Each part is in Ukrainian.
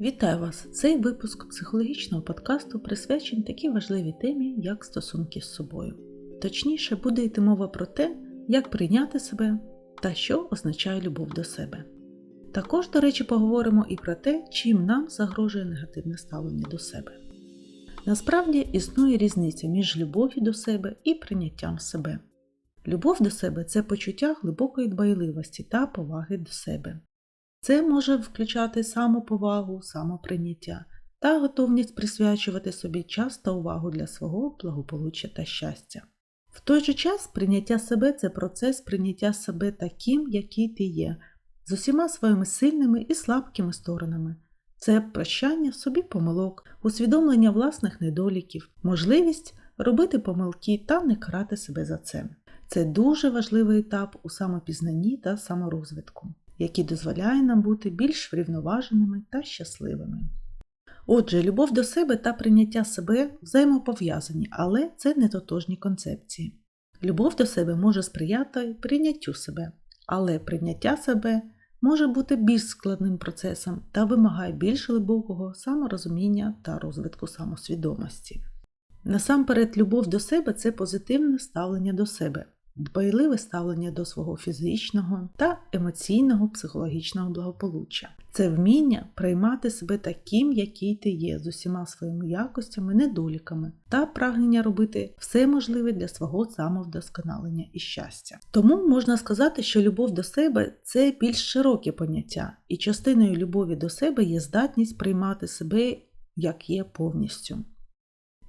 Вітаю вас! Цей випуск психологічного подкасту присвячений такій важливій темі, як стосунки з собою. Точніше, буде йти мова про те, як прийняти себе та що означає любов до себе. Також, до речі, поговоримо і про те, чим нам загрожує негативне ставлення до себе. Насправді існує різниця між любов'ю до себе і прийняттям себе. Любов до себе це почуття глибокої дбайливості та поваги до себе. Це може включати самоповагу, самоприйняття та готовність присвячувати собі час та увагу для свого благополуччя та щастя. В той же час прийняття себе це процес прийняття себе таким, який ти є, з усіма своїми сильними і слабкими сторонами. Це прощання собі помилок, усвідомлення власних недоліків, можливість робити помилки та не карати себе за це. Це дуже важливий етап у самопізнанні та саморозвитку який дозволяє нам бути більш врівноваженими та щасливими. Отже, любов до себе та прийняття себе взаємопов'язані, але це не тотожні концепції. Любов до себе може сприяти прийняттю себе, але прийняття себе може бути більш складним процесом та вимагає більш глибокого саморозуміння та розвитку самосвідомості. Насамперед, любов до себе це позитивне ставлення до себе, дбайливе ставлення до свого фізичного та емоційного психологічного благополуччя. Це вміння приймати себе таким, який ти є, з усіма своїми якостями, недоліками та прагнення робити все можливе для свого самовдосконалення і щастя. Тому можна сказати, що любов до себе це більш широке поняття, і частиною любові до себе є здатність приймати себе як є повністю.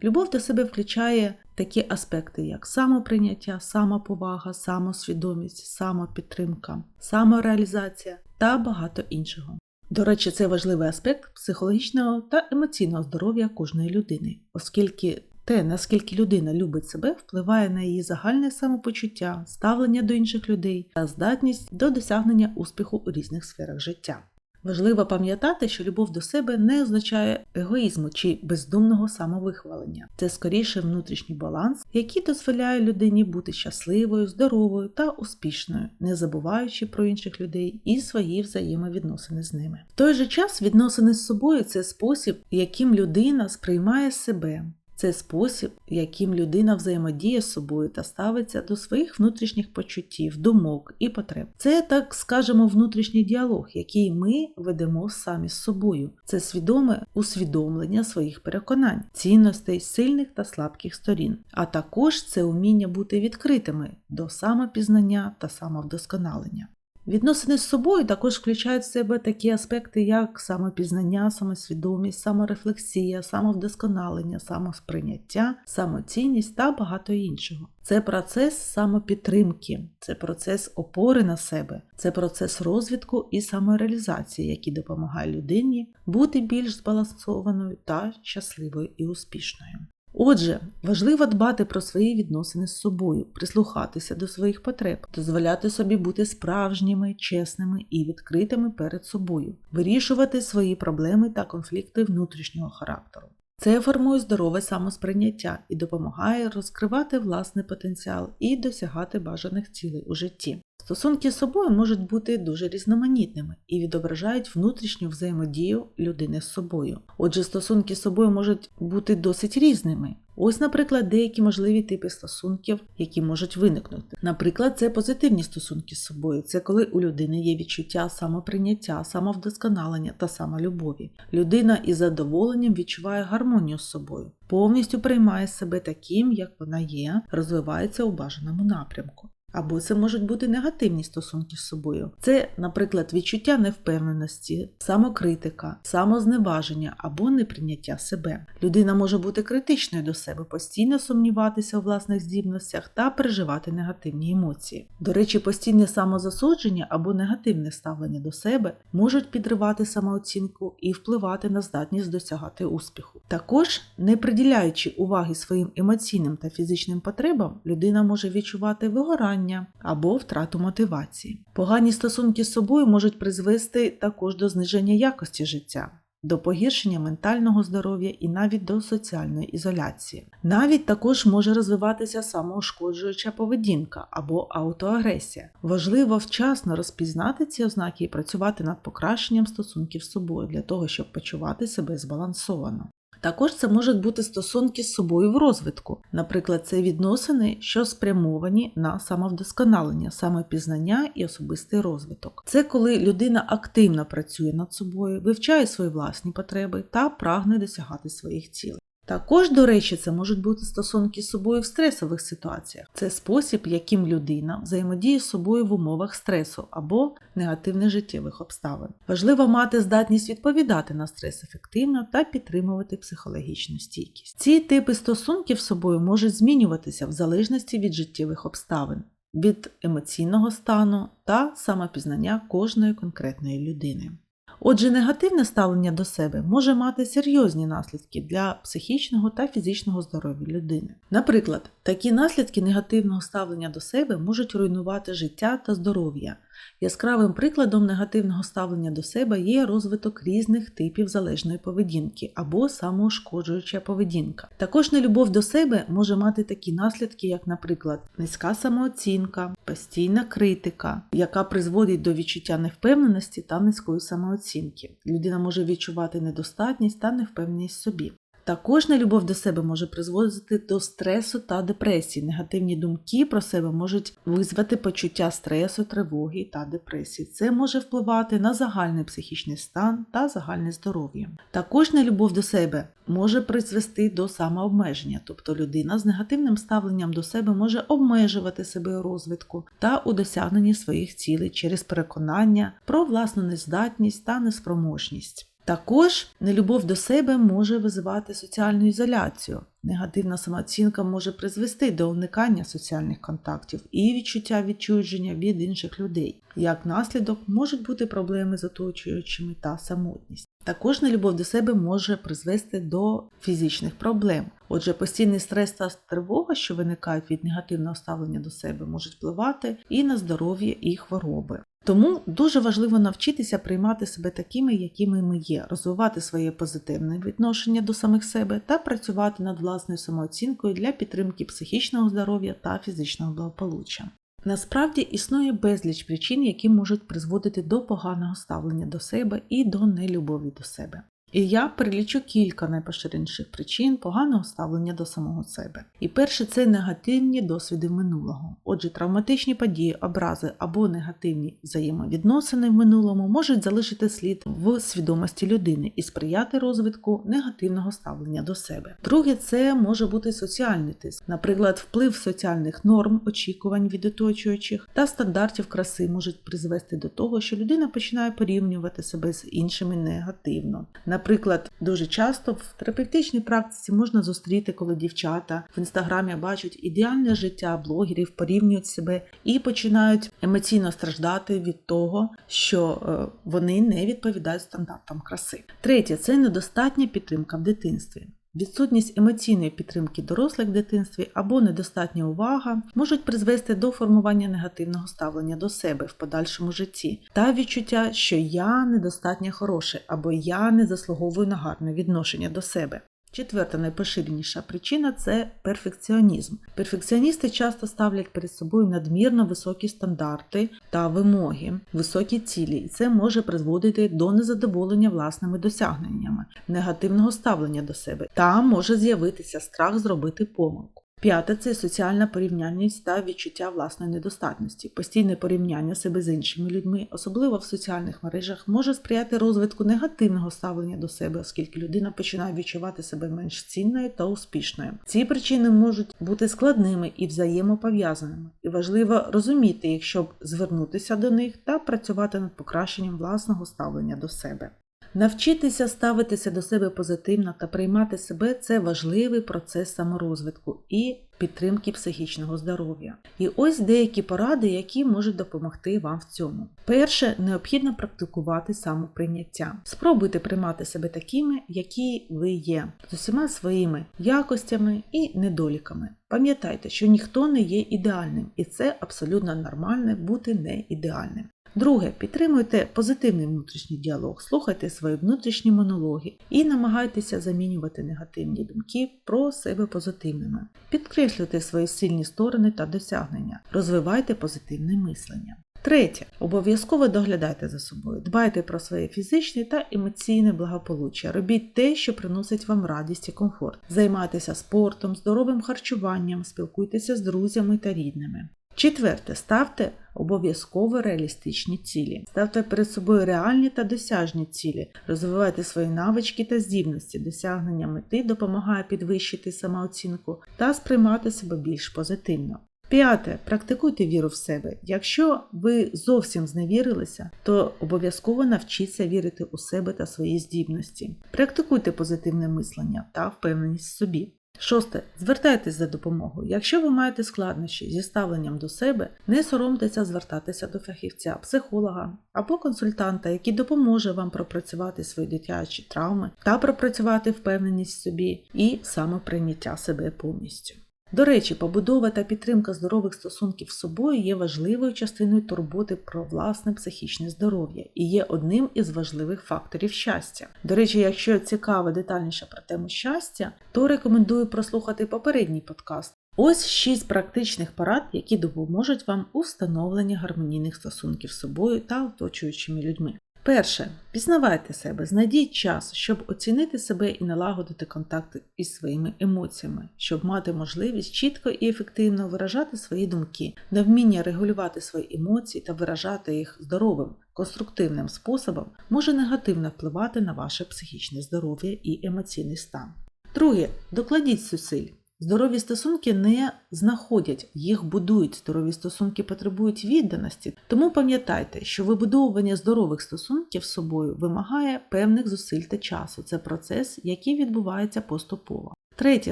Любов до себе включає такі аспекти, як самоприйняття, самоповага, самосвідомість, самопідтримка, самореалізація та багато іншого. До речі, це важливий аспект психологічного та емоційного здоров'я кожної людини, оскільки те, наскільки людина любить себе, впливає на її загальне самопочуття, ставлення до інших людей та здатність до досягнення успіху у різних сферах життя. Важливо пам'ятати, що любов до себе не означає егоїзму чи бездумного самовихвалення. Це скоріше внутрішній баланс, який дозволяє людині бути щасливою, здоровою та успішною, не забуваючи про інших людей і свої взаємовідносини з ними. В той же час відносини з собою це спосіб, яким людина сприймає себе. Це спосіб, яким людина взаємодіє з собою та ставиться до своїх внутрішніх почуттів, думок і потреб. Це, так скажемо, внутрішній діалог, який ми ведемо самі з собою. Це свідоме усвідомлення своїх переконань, цінностей, сильних та слабких сторін, а також це уміння бути відкритими до самопізнання та самовдосконалення. Відносини з собою також включають в себе такі аспекти, як самопізнання, самосвідомість, саморефлексія, самовдосконалення, самосприйняття, самоцінність та багато іншого. Це процес самопідтримки, це процес опори на себе, це процес розвитку і самореалізації, який допомагає людині бути більш збалансованою та щасливою і успішною. Отже, важливо дбати про свої відносини з собою, прислухатися до своїх потреб, дозволяти собі бути справжніми, чесними і відкритими перед собою, вирішувати свої проблеми та конфлікти внутрішнього характеру. Це формує здорове самосприйняття і допомагає розкривати власний потенціал і досягати бажаних цілей у житті. Стосунки з собою можуть бути дуже різноманітними і відображають внутрішню взаємодію людини з собою. Отже, стосунки з собою можуть бути досить різними. Ось, наприклад, деякі можливі типи стосунків, які можуть виникнути. Наприклад, це позитивні стосунки з собою. Це коли у людини є відчуття самоприйняття, самовдосконалення та самолюбові. Людина із задоволенням відчуває гармонію з собою, повністю приймає себе таким, як вона є, розвивається у бажаному напрямку. Або це можуть бути негативні стосунки з собою. Це, наприклад, відчуття невпевненості, самокритика, самозневаження або неприйняття себе. Людина може бути критичною до себе, постійно сумніватися у власних здібностях та переживати негативні емоції. До речі, постійне самозасудження або негативне ставлення до себе можуть підривати самооцінку і впливати на здатність досягати успіху. Також, не приділяючи уваги своїм емоційним та фізичним потребам, людина може відчувати вигорання або втрату мотивації. Погані стосунки з собою можуть призвести також до зниження якості життя. до погіршення ментального здоров'я і навіть до соціальної ізоляції. Навіть також може розвиватися самоушкоджуюча поведінка або аутоагресія. Важливо вчасно розпізнати ці ознаки і працювати над покращенням стосунків з собою для того, щоб почувати себе збалансовано. Також це можуть бути стосунки з собою в розвитку. Наприклад, це відносини, що спрямовані на самовдосконалення, самопізнання і особистий розвиток. Це коли людина активно працює над собою, вивчає свої власні потреби та прагне досягати своїх цілей. Також, до речі, це можуть бути стосунки з собою в стресових ситуаціях. Це спосіб, яким людина взаємодіє з собою в умовах стресу або негативних життєвих обставин. Важливо мати здатність відповідати на стрес ефективно та підтримувати психологічну стійкість. Ці типи стосунків з собою можуть змінюватися в залежності від життєвих обставин, від емоційного стану та самопізнання кожної конкретної людини. Отже, негативне ставлення до себе може мати серйозні наслідки для психічного та фізичного здоров'я людини. Наприклад, такі наслідки негативного ставлення до себе можуть руйнувати життя та здоров'я. Яскравим прикладом негативного ставлення до себе є розвиток різних типів залежної поведінки або самоушкоджуюча поведінка. Також нелюбов до себе може мати такі наслідки, як, наприклад, низька самооцінка, постійна критика, яка призводить до відчуття невпевненості та низької самооцінки. Людина може відчувати недостатність та невпевненість собі. Також нелюбов до себе може призводити до стресу та депресії. Негативні думки про себе можуть визвати почуття стресу, тривоги та депресії. Це може впливати на загальний психічний стан та загальне здоров'я. Також нелюбов до себе може призвести до самообмеження, тобто людина з негативним ставленням до себе може обмежувати себе у розвитку та у досягненні своїх цілей через переконання про власну нездатність та неспроможність. Також нелюбов до себе може визивати соціальну ізоляцію. Негативна самооцінка може призвести до уникання соціальних контактів і відчуття відчудження від інших людей. Як наслідок можуть бути проблеми з оточуючими та самотність. Також нелюбов до себе може призвести до фізичних проблем. Отже, постійний стрес та тривога, що виникають від негативного ставлення до себе, можуть впливати і на здоров'я і хвороби. Тому дуже важливо навчитися приймати себе такими, якими ми є, розвивати своє позитивне відношення до самих себе та працювати над власною самооцінкою для підтримки психічного здоров'я та фізичного благополуччя. Насправді існує безліч причин, які можуть призводити до поганого ставлення до себе і до нелюбові до себе. І я перелічу кілька найпоширеніших причин поганого ставлення до самого себе. І перше це негативні досвіди минулого. Отже, травматичні події, образи або негативні взаємовідносини в минулому можуть залишити слід в свідомості людини і сприяти розвитку негативного ставлення до себе. Друге, це може бути соціальний тиск, наприклад, вплив соціальних норм, очікувань від оточуючих та стандартів краси можуть призвести до того, що людина починає порівнювати себе з іншими негативно. Наприклад, дуже часто в терапевтичній практиці можна зустріти, коли дівчата в інстаграмі бачать ідеальне життя блогерів, порівнюють себе і починають емоційно страждати від того, що е, вони не відповідають стандартам краси. Третє це недостатня підтримка в дитинстві. Відсутність емоційної підтримки дорослих в дитинстві або недостатня увага можуть призвести до формування негативного ставлення до себе в подальшому житті та відчуття, що я недостатньо хороший або я не заслуговую на гарне відношення до себе. Четверта найпоширеніша причина це перфекціонізм. Перфекціоністи часто ставлять перед собою надмірно високі стандарти та вимоги, високі цілі, і це може призводити до незадоволення власними досягненнями, негативного ставлення до себе та може з'явитися страх зробити помилку. П'яте це соціальна порівняльність та відчуття власної недостатності. Постійне порівняння себе з іншими людьми, особливо в соціальних мережах, може сприяти розвитку негативного ставлення до себе, оскільки людина починає відчувати себе менш цінною та успішною. Ці причини можуть бути складними і взаємопов'язаними, і важливо розуміти їх, щоб звернутися до них та працювати над покращенням власного ставлення до себе. Навчитися ставитися до себе позитивно та приймати себе це важливий процес саморозвитку і підтримки психічного здоров'я. І ось деякі поради, які можуть допомогти вам в цьому. Перше, необхідно практикувати самоприйняття. Спробуйте приймати себе такими, які ви є, з усіма своїми якостями і недоліками. Пам'ятайте, що ніхто не є ідеальним, і це абсолютно нормально бути не ідеальним. Друге, підтримуйте позитивний внутрішній діалог, слухайте свої внутрішні монологи і намагайтеся замінювати негативні думки про себе позитивними. Підкреслюйте свої сильні сторони та досягнення, розвивайте позитивне мислення. Третє. Обов'язково доглядайте за собою, дбайте про своє фізичне та емоційне благополуччя. Робіть те, що приносить вам радість і комфорт. Займайтеся спортом, здоровим харчуванням, спілкуйтеся з друзями та рідними. Четверте, ставте обов'язково реалістичні цілі. Ставте перед собою реальні та досяжні цілі, розвивайте свої навички та здібності. Досягнення мети допомагає підвищити самооцінку та сприймати себе більш позитивно. П'яте. Практикуйте віру в себе. Якщо ви зовсім зневірилися, то обов'язково навчіться вірити у себе та свої здібності. Практикуйте позитивне мислення та впевненість в собі. Шосте. Звертайтесь за допомогою. Якщо ви маєте складнощі зі ставленням до себе, не соромтеся звертатися до фахівця, психолога або консультанта, який допоможе вам пропрацювати свої дитячі травми та пропрацювати впевненість в собі і самоприйняття себе повністю. До речі, побудова та підтримка здорових стосунків з собою є важливою частиною турботи про власне психічне здоров'я і є одним із важливих факторів щастя. До речі, якщо цікаво детальніше про тему щастя, то рекомендую прослухати попередній подкаст. Ось шість практичних порад, які допоможуть вам у встановленні гармонійних стосунків з собою та оточуючими людьми. Перше, пізнавайте себе, знайдіть час, щоб оцінити себе і налагодити контакт із своїми емоціями, щоб мати можливість чітко і ефективно виражати свої думки, невміння регулювати свої емоції та виражати їх здоровим, конструктивним способом може негативно впливати на ваше психічне здоров'я і емоційний стан. Друге, докладіть зусиль. Здорові стосунки не знаходять, їх будують. Здорові стосунки потребують відданості. Тому пам'ятайте, що вибудовування здорових стосунків з собою вимагає певних зусиль та часу. Це процес, який відбувається поступово. Третє,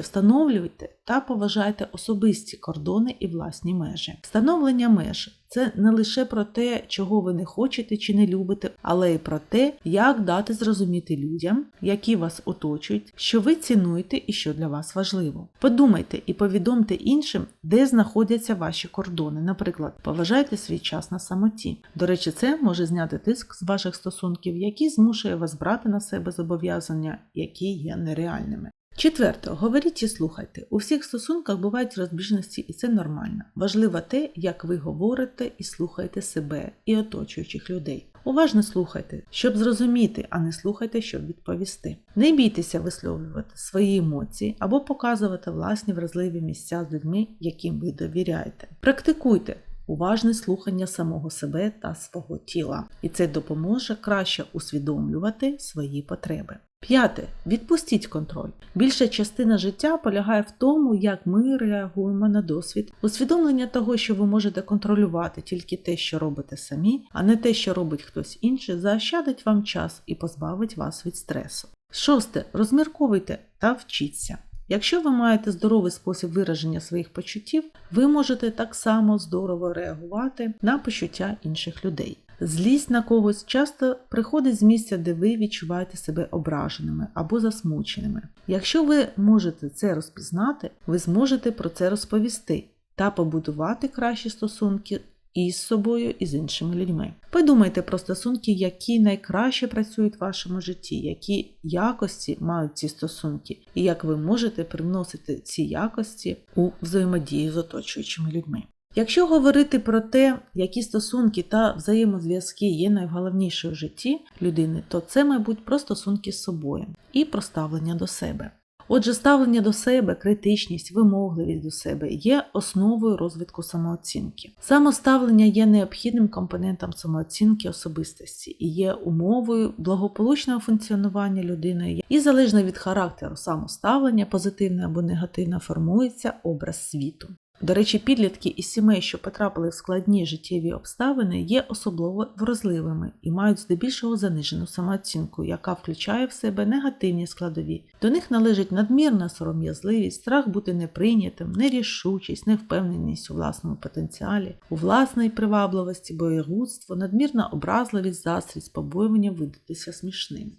встановлюйте та поважайте особисті кордони і власні межі. Встановлення меж це не лише про те, чого ви не хочете чи не любите, але й про те, як дати зрозуміти людям, які вас оточують, що ви цінуєте і що для вас важливо. Подумайте і повідомте іншим, де знаходяться ваші кордони. Наприклад, поважайте свій час на самоті. До речі, це може зняти тиск з ваших стосунків, який змушує вас брати на себе зобов'язання, які є нереальними. Четверте, говоріть і слухайте. У всіх стосунках бувають розбіжності, і це нормально. Важливо те, як ви говорите і слухаєте себе і оточуючих людей. Уважно слухайте, щоб зрозуміти, а не слухайте, щоб відповісти. Не бійтеся висловлювати свої емоції або показувати власні вразливі місця з людьми, яким ви довіряєте. Практикуйте. Уважне слухання самого себе та свого тіла, і це допоможе краще усвідомлювати свої потреби. П'яте. Відпустіть контроль. Більша частина життя полягає в тому, як ми реагуємо на досвід, усвідомлення того, що ви можете контролювати тільки те, що робите самі, а не те, що робить хтось інший, заощадить вам час і позбавить вас від стресу. Шосте. Розмірковуйте та вчіться. Якщо ви маєте здоровий спосіб вираження своїх почуттів, ви можете так само здорово реагувати на почуття інших людей. Злість на когось часто приходить з місця, де ви відчуваєте себе ображеними або засмученими. Якщо ви можете це розпізнати, ви зможете про це розповісти та побудувати кращі стосунки і з собою, і з іншими людьми. Подумайте про стосунки, які найкраще працюють в вашому житті, які якості мають ці стосунки, і як ви можете привносити ці якості у взаємодію з оточуючими людьми. Якщо говорити про те, які стосунки та взаємозв'язки є найголовнішою в житті людини, то це, мабуть, про стосунки з собою і про ставлення до себе. Отже, ставлення до себе, критичність, вимогливість до себе є основою розвитку самооцінки. Самоставлення є необхідним компонентом самооцінки особистості і є умовою благополучного функціонування людини, і залежно від характеру самоставлення, позитивне або негативне, формується образ світу. До речі, підлітки із сімей, що потрапили в складні життєві обставини, є особливо вразливими і мають здебільшого занижену самооцінку, яка включає в себе негативні складові. До них належить надмірна сором'язливість, страх бути неприйнятим, нерішучість, невпевненість у власному потенціалі, у власної привабливості, боєгудство, надмірна образливість, застрість, побоювання видатися смішним.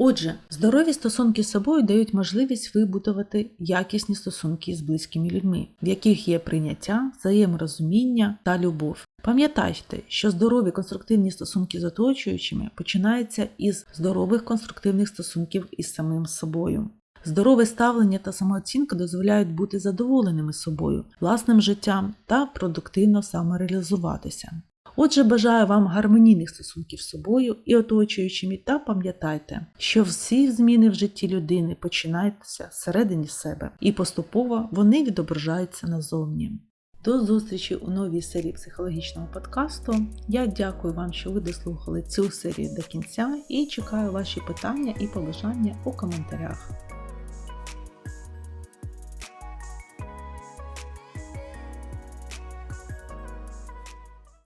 Отже, здорові стосунки з собою дають можливість вибудувати якісні стосунки з близькими людьми, в яких є прийняття, взаєморозуміння та любов. Пам'ятайте, що здорові конструктивні стосунки з оточуючими починаються із здорових конструктивних стосунків із самим собою. Здорове ставлення та самооцінка дозволяють бути задоволеними собою, власним життям та продуктивно самореалізуватися. Отже, бажаю вам гармонійних стосунків з собою і оточуючими, та пам'ятайте, що всі зміни в житті людини починаються всередині себе, і поступово вони відображаються назовні. До зустрічі у новій серії психологічного подкасту. Я дякую вам, що ви дослухали цю серію до кінця і чекаю ваші питання і побажання у коментарях.